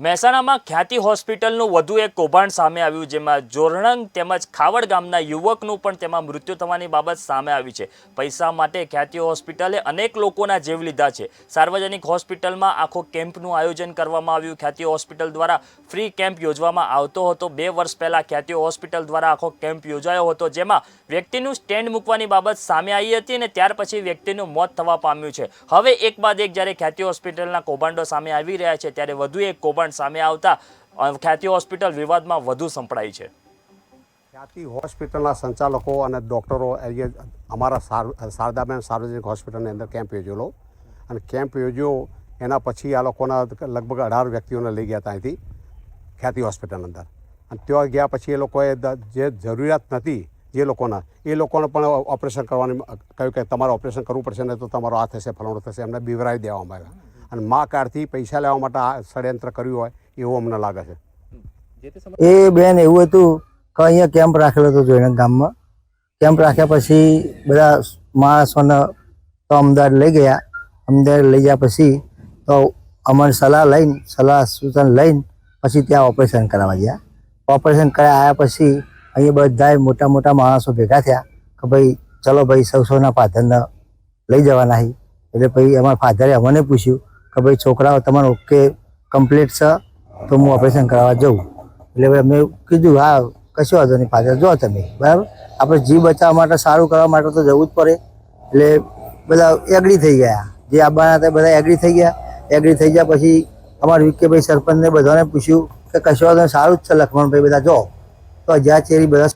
મહેસાણામાં ખ્યાતિ હોસ્પિટલનું વધુ એક કૌભાંડ સામે આવ્યું, જેમાં જોરણંગ તેમજ ખાવડ ગામના યુવકનું પણ તેમાં મૃત્યુ થવાની બાબત સામે આવી છે. પૈસા માટે ખ્યાતિ હોસ્પિટલે અનેક લોકોના જીવ લીધા છે. સાર્વજનિક હોસ્પિટલમાં આખો કેમ્પનું આયોજન કરવામાં આવ્યું. ખ્યાતિ હોસ્પિટલ દ્વારા ફ્રી કેમ્પ યોજવામાં આવતો હતો. બે વર્ષ પહેલાં ખ્યાતિ હોસ્પિટલ દ્વારા આખો કેમ્પ યોજાયો હતો, જેમાં વ્યક્તિનું સ્ટેન્ડ મૂકવાની બાબત સામે આવી હતી અને ત્યાર પછી વ્યક્તિનું મોત થવા પામ્યું છે. હવે એક બાદ એક જ્યારે ખ્યાતિ હોસ્પિટલના કૌભાંડો સામે આવી રહ્યા છે, ત્યારે વધુ એક કૌભાંડ સામે આવતા ખ્યાતિ હોસ્પિટલ વિવાદમાં વધુ સંપડાઈ છે. ખ્યાતિ હોસ્પિટલના સંચાલકો અને ડૉક્ટરો અમારા શારદાબેન સાર્વજનિક હોસ્પિટલની અંદર કેમ્પ યોજેલો. અને કેમ્પ યોજ્યો, એના પછી આ લોકોના લગભગ અઢાર વ્યક્તિઓને લઈ ગયા હતા અહીંથી ખ્યાતિ હોસ્પિટલ અંદર. અને ત્યાં ગયા પછી એ લોકોએ જે જરૂરિયાત નથી જે લોકોના, એ લોકોને પણ ઓપરેશન કરવાની કહ્યું કે તમારે ઓપરેશન કરવું પડશે ને તો તમારો આ થશે, ફલાણું થશે, એમને બિવરાવી દેવામાં આવ્યા. અને મા કાર્ડથી પૈસા લેવા માટે આ ષડયંત્ર કર્યું હોય એવું અમને લાગે છે. એ બેન એવું હતું કે અહીંયા કેમ્પ રાખેલો હતો જોઈને ગામમાં. કેમ્પ રાખ્યા પછી બધા માણસોને તો અમદાવાદ લઈ ગયા. અમદાવાદ લઈ ગયા પછી તો અમને સલાહ લઈને સલાહ સૂચન લઈને પછી ત્યાં ઓપરેશન કરાવવા ગયા. ઓપરેશન કરાવ્યા આવ્યા પછી અહીંયા બધા મોટા મોટા માણસો ભેગા થયા કે ભાઈ ચલો ભાઈ સૌ સૌના ફાધરને લઈ જવાના છે એટલે પછી અમારા ફાધરે અમને પૂછ્યું કે ભાઈ છોકરાઓ તમારો ઓકે કમ્પ્લીટ છે, તો હું ઓપરેશન કરાવવા જઉં. એટલે મેં કીધું, હા, કશો વાંધો નહીં પાછળ જો તમે. બરાબર? આપણે જીવ બચાવવા માટે, સારું કરવા માટે તો જવું જ પડે. એટલે બધા એગ્રી થઈ ગયા. જે આવવાના હતા બધા એગ્રી થઈ ગયા. એગ્રી થઈ ગયા પછી અમારા વિકેભાઈ સરપંચને બધાને પૂછ્યું કે કશો સારું જ છે લખમણભાઈ બધા જો તો જ્યાં ચેરી બધા